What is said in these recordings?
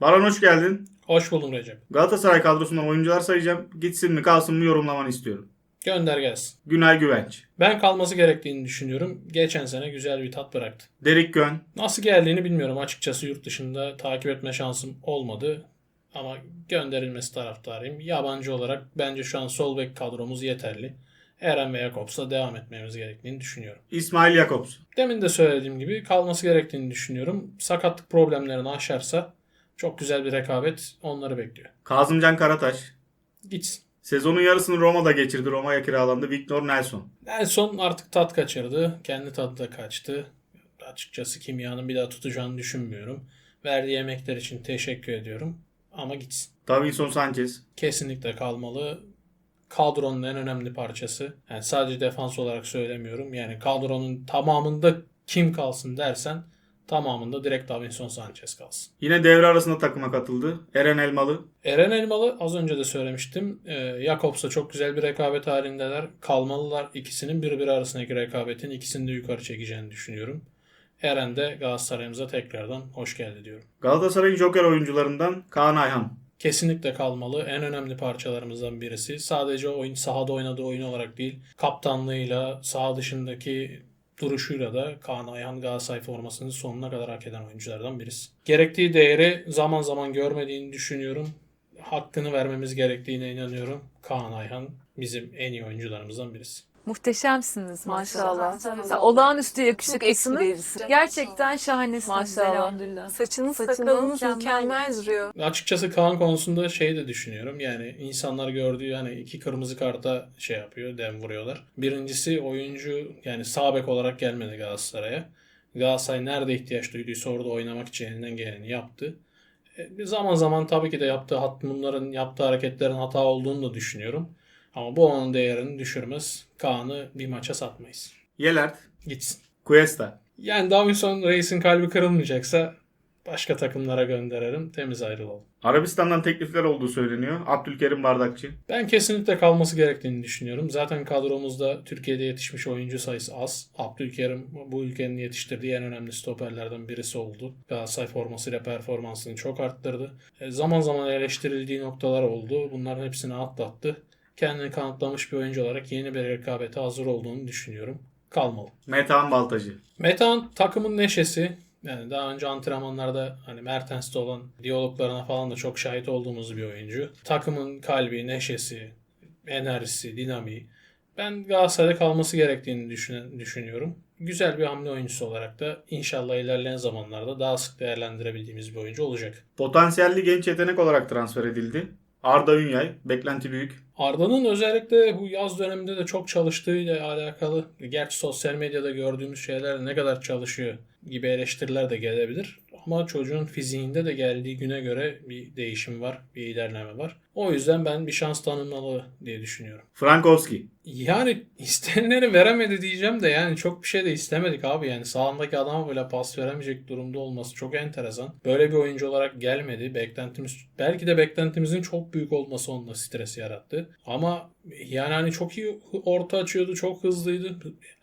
Baran hoş geldin. Hoş buldum Recep. Galatasaray kadrosundan oyuncular sayacağım. Gitsin mi kalsın mı yorumlamanı istiyorum. Gönder gelsin. Günay Güvenç, Ben kalması gerektiğini düşünüyorum. Geçen sene güzel bir tat bıraktı. Derik Gön, Nasıl geldiğini bilmiyorum. Açıkçası yurt dışında takip etme şansım olmadı. Ama gönderilmesi taraftarıyım. Yabancı olarak bence şu an sol bek kadromuz yeterli. Eren ve Jakobs'la devam etmemiz gerektiğini düşünüyorum. İsmail Jakobs, Demin de söylediğim gibi kalması gerektiğini düşünüyorum. Sakatlık problemlerini aşarsa çok güzel bir rekabet onları bekliyor. Kazımcan Karataş. Gitsin. Sezonun yarısını Roma'da geçirdi. Roma'ya kiralandı. Victor Nelson. Nelson artık tat kaçırdı. Kendi tadı da kaçtı. Açıkçası kimyanın bir daha tutacağını düşünmüyorum. Verdiği emekler için teşekkür ediyorum. Ama gitsin. Davinson Sanchez, Kesinlikle kalmalı. Kadronun en önemli parçası. Yani sadece defans olarak söylemiyorum. Yani kadronun tamamında kim kalsın dersen tamamında direkt Davinson Sanchez kalsın. Yine devre arasında takıma katıldı. Eren Elmalı, Eren Elmalı az önce de söylemiştim. Ee, Jakobs'la çok güzel bir rekabet halindeler. Kalmalılar ikisinin birbiri arasındaki rekabetin ikisini de yukarı çekeceğini düşünüyorum. Eren de Galatasaray'ımıza tekrardan hoş geldi diyorum. Galatasaray'ın joker oyuncularından Kaan Ayhan. Kesinlikle kalmalı. En önemli parçalarımızdan birisi. Sadece oyun sahada oynadığı oyun olarak değil, kaptanlığıyla, saha dışındaki duruşuyla da Kaan Ayhan Galatasaray formasını sonuna kadar hak eden oyunculardan birisi. Gerektiği değeri zaman zaman görmediğini düşünüyorum. Hakkını vermemiz gerektiğine inanıyorum. Kaan Ayhan bizim en iyi oyuncularımızdan birisi. Muhteşemsiniz maşallah. Maşallah. Sen olağanüstü yakışıklısınız. Gerçekten şahanesiniz Maşallah. elhamdülillah. Saçınız Saçınız sakalınız mükemmel. mükemmel duruyor. Açıkçası Kaan konusunda şey de düşünüyorum. Yani insanlar gördüğü hani iki kırmızı karta şey yapıyor, dem vuruyorlar. Birincisi oyuncu yani sağ bek olarak gelmedi Galatasaray'a. Galatasaray nerede ihtiyaç duyduysa orada oynamak için elinden geleni yaptı. E, zaman zaman tabii ki de yaptığı hat, bunların yaptığı hareketlerin hata olduğunu da düşünüyorum. Ama bu onun değerini düşürmez. Kaan'ı bir maça satmayız. Yelert, Gitsin. Cuesta. Davinson Davinson Reis'in kalbi kırılmayacaksa başka takımlara gönderirim. Temiz ayrılalım. Arabistan'dan teklifler olduğu söyleniyor. Abdülkerim Bardakçı. Ben kesinlikle kalması gerektiğini düşünüyorum. Zaten kadromuzda Türkiye'de yetişmiş oyuncu sayısı az. Abdülkerim bu ülkenin yetiştirdiği en önemli stoperlerden birisi oldu. Galatasaray formasıyla performansını çok arttırdı. E, zaman zaman eleştirildiği noktalar oldu. Bunların hepsini atlattı. Kendini kanıtlamış bir oyuncu olarak yeni bir rekabete hazır olduğunu düşünüyorum. Kalmalı. Metehan Baltacı. Metehan takımın neşesi. Yani daha önce antrenmanlarda hani Mertens'te olan diyaloglarına falan da çok şahit olduğumuz bir oyuncu. Takımın kalbi, neşesi, enerjisi, dinamiği. Ben Galatasaray'da kalması gerektiğini düşünen, düşünüyorum. Güzel bir hamle oyuncusu olarak da inşallah ilerleyen zamanlarda daha sık değerlendirebildiğimiz bir oyuncu olacak. Potansiyelli genç yetenek olarak transfer edildi. Arda Ünyay. Beklenti büyük. Arda'nın özellikle bu yaz döneminde de çok çalıştığıyla alakalı, gerçi sosyal medyada gördüğümüz şeyler ne kadar çalışıyor gibi eleştiriler de gelebilir. Ama çocuğun fiziğinde de geldiği güne göre bir değişim var, bir ilerleme var. O yüzden ben bir şans tanınmalı diye düşünüyorum. Frankowski. Yani istenileni veremedi diyeceğim de yani çok bir şey de istemedik abi. Yani sağındaki adama bile pas veremeyecek durumda olması çok enteresan. Böyle bir oyuncu olarak gelmedi. Beklentimiz belki de beklentimizin çok büyük olması onda stres yarattı. Ama yani hani çok iyi orta açıyordu, çok hızlıydı.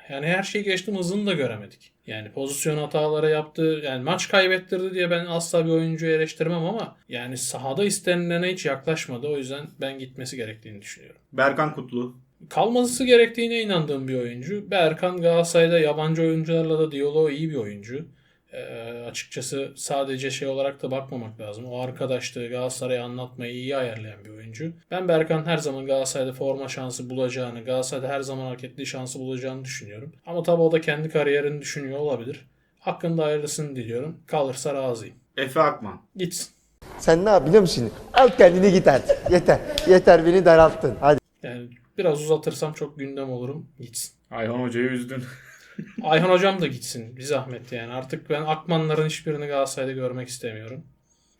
Yani her şeyi geçtim hızını da göremedik. Yani pozisyon hataları yaptı. Yani maç kaybettirdi diye ben asla bir oyuncuyu eleştirmem ama yani sahada istenilene hiç yaklaşmadı. O yüzden ben gitmesi gerektiğini düşünüyorum Berkan Kutlu. kalması gerektiğine inandığım bir oyuncu. Berkan Galatasaray'da yabancı oyuncularla da diyaloğu iyi bir oyuncu. Ee, açıkçası sadece şey olarak da bakmamak lazım. O arkadaşlığı Galatasaray'a anlatmayı iyi ayarlayan bir oyuncu. Ben Berkan her zaman Galatasaray'da forma şansı bulacağını, Galatasaray'da her zaman hak ettiği şansı bulacağını düşünüyorum. Ama tabii o da kendi kariyerini düşünüyor olabilir. Hakkında hayırlısını diliyorum. Kalırsa razıyım. Efe Akman. Gitsin. Sen ne yap biliyor musun? Al kendini git artık. Yeter. Yeter beni daralttın. Hadi. Yani biraz uzatırsam çok gündem olurum. Gitsin. Ayhan Hoca'yı üzdün. Ayhan hocam da gitsin. Bir zahmet yani. Artık ben Akmanların hiçbirini Galatasaray'da görmek istemiyorum.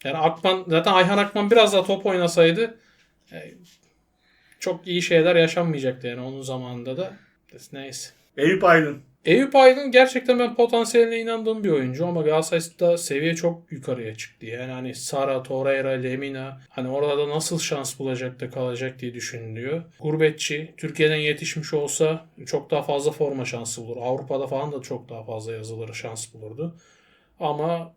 Yani Akman zaten Ayhan Akman biraz daha top oynasaydı e, çok iyi şeyler yaşanmayacaktı yani onun zamanında da. Neyse. Eyüp Aydın. Eyüp Aydın gerçekten ben potansiyeline inandığım bir oyuncu ama Galatasaray'da seviye çok yukarıya çıktı. Yani hani Sara, Torreira, Lemina hani orada da nasıl şans bulacak da kalacak diye düşünülüyor. Gurbetçi, Türkiye'den yetişmiş olsa çok daha fazla forma şansı bulur. Avrupa'da falan da çok daha fazla yazılır şans bulurdu. Ama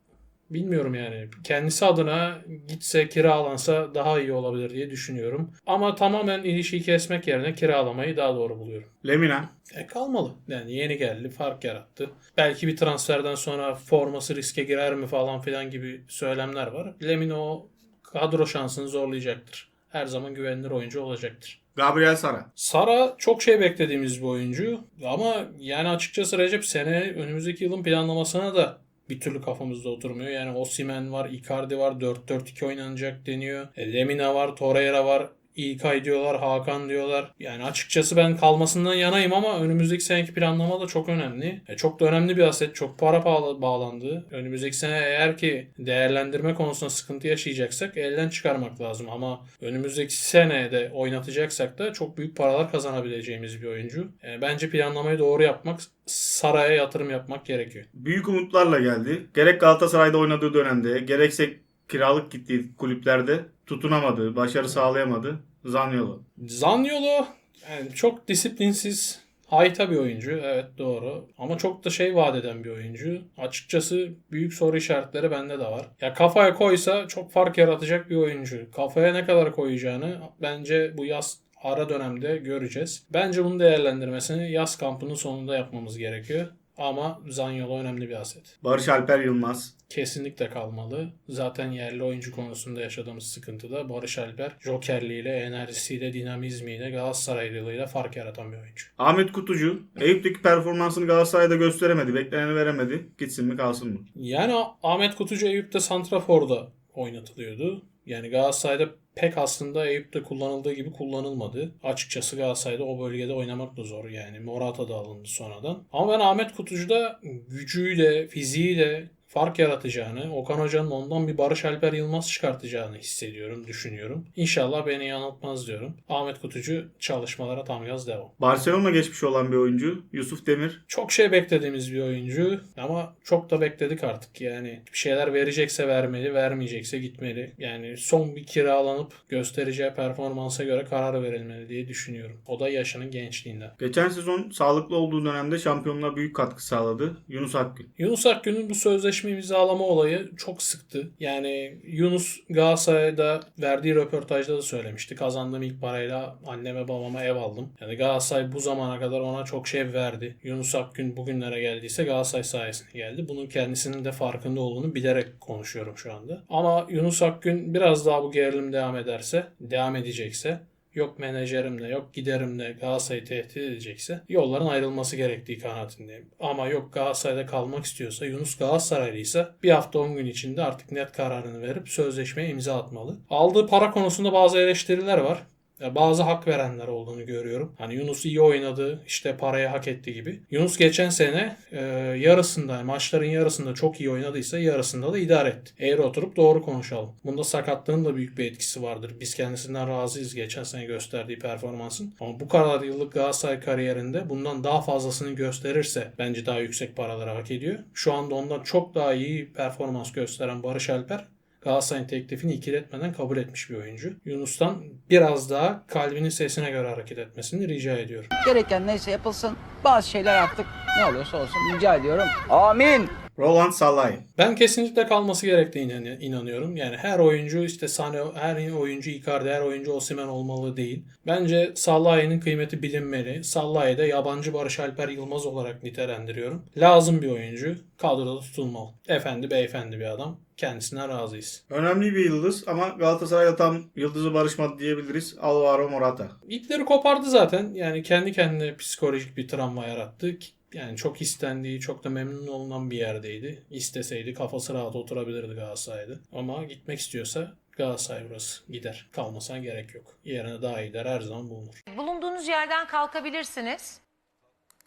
bilmiyorum yani. Kendisi adına gitse kiralansa daha iyi olabilir diye düşünüyorum. Ama tamamen ilişkiyi kesmek yerine kiralamayı daha doğru buluyorum. Lemina. E kalmalı. Yani yeni geldi, fark yarattı. Belki bir transferden sonra forması riske girer mi falan filan gibi söylemler var. Lemina o kadro şansını zorlayacaktır. Her zaman güvenilir oyuncu olacaktır. Gabriel Sara. Sara çok şey beklediğimiz bir oyuncu ama yani açıkçası Recep sene önümüzdeki yılın planlamasına da bir türlü kafamızda oturmuyor. Yani Osimen var, Icardi var, 4-4-2 oynanacak deniyor. E, Lemina var, Torreira var. İlkay diyorlar, Hakan diyorlar. Yani açıkçası ben kalmasından yanayım ama önümüzdeki seneki planlama da çok önemli. E, çok da önemli bir aset. Çok para bağla- bağlandı. Önümüzdeki sene eğer ki değerlendirme konusunda sıkıntı yaşayacaksak elden çıkarmak lazım. Ama önümüzdeki sene de oynatacaksak da çok büyük paralar kazanabileceğimiz bir oyuncu. E, bence planlamayı doğru yapmak, Saray'a yatırım yapmak gerekiyor. Büyük umutlarla geldi. Gerek Galatasaray'da oynadığı dönemde gerekse kiralık gittiği kulüplerde tutunamadı, başarı sağlayamadı. Zaniolo. Zaniolo yani çok disiplinsiz, hayta bir oyuncu. Evet doğru. Ama çok da şey vaat eden bir oyuncu. Açıkçası büyük soru işaretleri bende de var. Ya kafaya koysa çok fark yaratacak bir oyuncu. Kafaya ne kadar koyacağını bence bu yaz ara dönemde göreceğiz. Bence bunun değerlendirmesini yaz kampının sonunda yapmamız gerekiyor. Ama Zaniolo önemli bir aset. Barış Alper Yılmaz. Kesinlikle kalmalı. Zaten yerli oyuncu konusunda yaşadığımız sıkıntıda Barış Alper jokerliğiyle, enerjisiyle, dinamizmiyle, Galatasaraylılığıyla fark yaratan bir oyuncu. Ahmet Kutucu. Eyüp'teki performansını Galatasaray'da gösteremedi. Bekleneni veremedi. Gitsin mi kalsın mı? Yani Ahmet Kutucu Eyüp'te Santrafor'da oynatılıyordu. Yani Galatasaray'da pek aslında Eyüp'te kullanıldığı gibi kullanılmadı. Açıkçası Galatasaray'da o bölgede oynamak da zor yani. Morata da alındı sonradan. Ama ben Ahmet Kutucu'da gücüyle, fiziğiyle fark yaratacağını, Okan Hoca'nın ondan bir Barış Alper Yılmaz çıkartacağını hissediyorum, düşünüyorum. İnşallah beni yanıltmaz diyorum. Ahmet Kutucu çalışmalara tam gaz devam. Barcelona geçmiş olan bir oyuncu. Yusuf Demir. Çok şey beklediğimiz bir oyuncu ama çok da bekledik artık. Yani bir şeyler verecekse vermeli, vermeyecekse gitmeli. Yani son bir kiralanıp göstereceği performansa göre karar verilmeli diye düşünüyorum. O da yaşının gençliğinden. Geçen sezon sağlıklı olduğu dönemde şampiyonluğa büyük katkı sağladı. Yunus Akgün. Yunus Akgün'ün bu sözleşme imzalama olayı çok sıktı. Yani Yunus Galatasaray'da verdiği röportajda da söylemişti. Kazandığım ilk parayla anneme babama ev aldım. Yani Galatasaray bu zamana kadar ona çok şey verdi. Yunus Akgün bugünlere geldiyse Galatasaray sayesinde geldi. Bunun kendisinin de farkında olduğunu bilerek konuşuyorum şu anda. Ama Yunus Akgün biraz daha bu gerilim devam ederse, devam edecekse yok menajerimle yok giderimle Galatasaray'ı tehdit edecekse yolların ayrılması gerektiği kanaatindeyim. Ama yok Galatasaray'da kalmak istiyorsa Yunus Galatasaraylıysa bir hafta 10 gün içinde artık net kararını verip sözleşmeye imza atmalı. Aldığı para konusunda bazı eleştiriler var. Bazı hak verenler olduğunu görüyorum. Hani Yunus iyi oynadı, işte parayı hak etti gibi. Yunus geçen sene e, yarısında, maçların yarısında çok iyi oynadıysa yarısında da idare etti. Eğer oturup doğru konuşalım. Bunda sakatlığın da büyük bir etkisi vardır. Biz kendisinden razıyız geçen sene gösterdiği performansın. Ama bu kadar yıllık Galatasaray kariyerinde bundan daha fazlasını gösterirse bence daha yüksek paraları hak ediyor. Şu anda ondan çok daha iyi performans gösteren Barış Alper Galatasaray'ın teklifini ikiletmeden kabul etmiş bir oyuncu. Yunus'tan biraz daha kalbinin sesine göre hareket etmesini rica ediyorum. Gereken neyse yapılsın. Bazı şeyler artık ne olursa olsun rica ediyorum. Amin. Roland Salai. Ben kesinlikle kalması gerektiğine inan- inanıyorum. Yani her oyuncu işte Sane, her oyuncu Icardi, her oyuncu Osimhen olmalı değil. Bence Salah'ın kıymeti bilinmeli. Salah'ı da yabancı Barış Alper Yılmaz olarak nitelendiriyorum. Lazım bir oyuncu. Kadroda tutulmalı. Efendi beyefendi bir adam. Kendisine razıyız. Önemli bir yıldız ama Galatasaray'la tam yıldızı barışmadı diyebiliriz. Alvaro Morata. İpleri kopardı zaten. Yani kendi kendine psikolojik bir travma yarattı. Yani çok istendiği, çok da memnun olunan bir yerdeydi. İsteseydi kafası rahat oturabilirdi Galatasaray'da. Ama gitmek istiyorsa Galatasaray burası gider. Kalmasına gerek yok. Yerine daha iyiler her zaman bulunur. Bulunduğunuz yerden kalkabilirsiniz.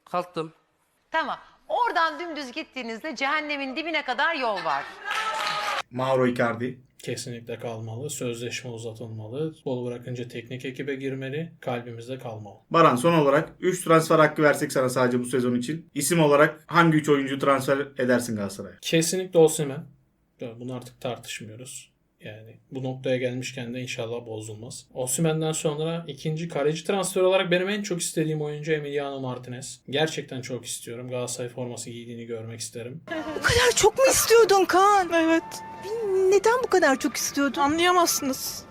Kalktım. Tamam. Oradan dümdüz gittiğinizde cehennemin dibine kadar yol var. Mauro Icardi. Kesinlikle kalmalı. Sözleşme uzatılmalı. Bol bırakınca teknik ekibe girmeli. Kalbimizde kalmalı. Baran son olarak 3 transfer hakkı versek sana sadece bu sezon için. İsim olarak hangi 3 oyuncu transfer edersin Galatasaray'a? Kesinlikle Osimhen. Bunu artık tartışmıyoruz. Yani bu noktaya gelmişken de inşallah bozulmaz. Osimhen'den sonra ikinci kaleci transfer olarak benim en çok istediğim oyuncu Emiliano Martinez. Gerçekten çok istiyorum. Galatasaray forması giydiğini görmek isterim. Bu kadar çok mu istiyordun Kaan? Evet. Neden bu kadar çok istiyordun? Anlayamazsınız.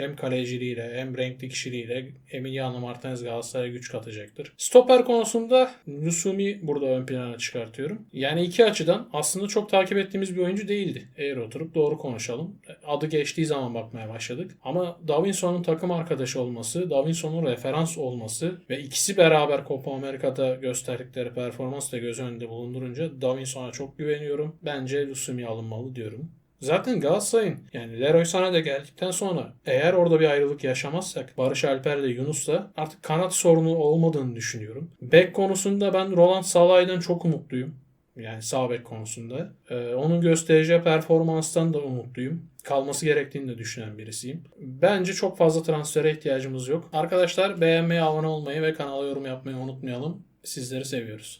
Hem kaleciliğiyle hem renkli kişiliğiyle Emiliano Martinez Galatasaray'a güç katacaktır. Stoper konusunda Nusumi burada ön plana çıkartıyorum. Yani iki açıdan aslında çok takip ettiğimiz bir oyuncu değildi. Eğer oturup doğru konuşalım. Adı geçtiği zaman bakmaya başladık. Ama Davinson'un takım arkadaşı olması, Davinson'un referans olması ve ikisi beraber Copa Amerika'da gösterdikleri performans da göz önünde bulundurunca Davinson'a çok güveniyorum. Bence Nusumi alınmalı diyorum. Zaten Galatasaray'ın yani Leroy Sané de geldikten sonra eğer orada bir ayrılık yaşamazsak Barış Alper'le Yunus'la artık kanat sorunu olmadığını düşünüyorum. Bek konusunda ben Roland Salah'dan çok umutluyum. Yani sağ bek konusunda. Ee, onun göstereceği performanstan da umutluyum. Kalması gerektiğini de düşünen birisiyim. Bence çok fazla transfere ihtiyacımız yok. Arkadaşlar beğenmeyi, abone olmayı ve kanala yorum yapmayı unutmayalım. Sizleri seviyoruz.